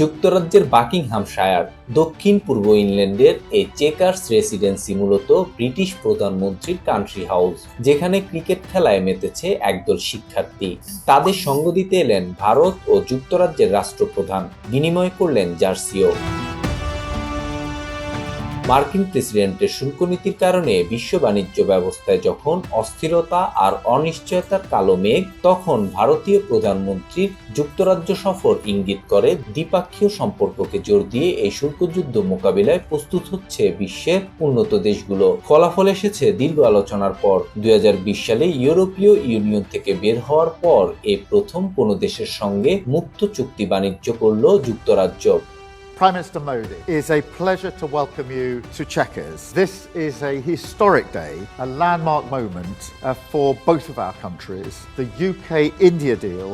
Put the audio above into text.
যুক্তরাজ্যের বাকিংহামশায়ার, দক্ষিণ পূর্ব ইংল্যান্ডের এই চেকার্স রেসিডেন্সি মূলত ব্রিটিশ প্রধানমন্ত্রীর কান্ট্রি হাউস, যেখানে ক্রিকেট খেলায় মেতেছে একদল শিক্ষার্থী। তাদের সঙ্গ দিতে এলেন ভারত ও যুক্তরাজ্যের রাষ্ট্রপ্রধান, বিনিময় করলেন জার্সিও। মার্কিন প্রেসিডেন্টের শুল্ক নীতির কারণে বিশ্ব বাণিজ্য ব্যবস্থায় যখন অস্থিরতা আর অনিশ্চয়তার কালো মেঘ, তখন ভারতীয় প্রধানমন্ত্রীর যুক্তরাজ্য সফর ইঙ্গিত করে দ্বিপাক্ষীয় সম্পর্ককে জোর দিয়ে এই শুল্কযুদ্ধ মোকাবিলায় প্রস্তুত হচ্ছে বিশ্বের উন্নত দেশগুলো। ফলাফল এসেছে দীর্ঘ আলোচনার পর। দুই হাজার বিশ সালে ইউরোপীয় ইউনিয়ন থেকে বের হওয়ার পর এই প্রথম কোনো দেশের সঙ্গে মুক্ত চুক্তি বাণিজ্য করল যুক্তরাজ্য। Prime Minister Modi, it is a pleasure to welcome you to Chequers. This is a historic day, a landmark moment uh, for both of our countries. The UK India deal